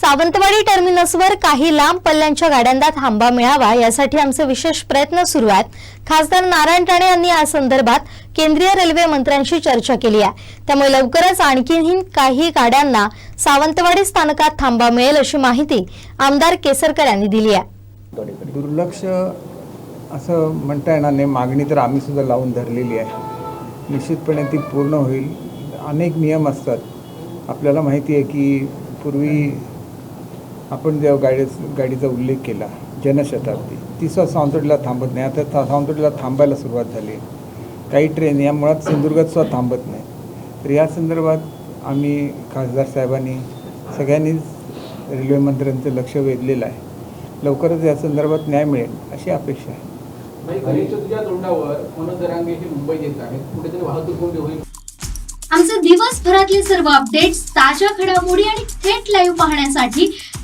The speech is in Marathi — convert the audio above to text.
सावंतवाडी टर्मिनसवर काही लांब पल्ल्यांच्या गाड्यांना थांबा मिळावा यासाठी आमचे विशेष प्रयत्न सुरू आहेत. खासदार नारायण राणे यांनी या संदर्भात केंद्रीय रेल्वे मंत्र्यांशी चर्चा केली आहे. त्यामुळे लवकरच आणखीनही काही गाड्यांना सावंतवाडी स्थानकात थांबा मिळेल अशी माहिती आमदार केसरकर यांनी दिली आहे. दुर्लक्ष असं म्हणता येणार नाही. मागणी तर आम्ही सुद्धा लावून धरलेली आहे. निश्चितपणे ती पूर्ण होईल. अनेक नियम असतात. आपल्याला माहिती आहे की पूर्वी आपण जेव्हा गाडी गाडीचा उल्लेख केला जनशताब्दी ती सुद्धा सावंतवाडीला थांबत नाही. आता था- सावंतवाडीला थांबायला सुरुवात झाली. आहे काही ट्रेन या मुळात सिंधुदुर्गात सुद्धा थांबत नाही. तर या संदर्भात आम्ही खासदार साहेबांनी सगळ्यांनीच रेल्वे मंत्र्यांचं लक्ष वेधलेलं आहे. लवकरच या संदर्भात न्याय मिळेल अशी अपेक्षा आहे. म्हणजे आमचे दिवसभरातले सर्व अपडेट्स ताज्या घडामोडी आणि थेट लाईव्ह पाहण्यासाठी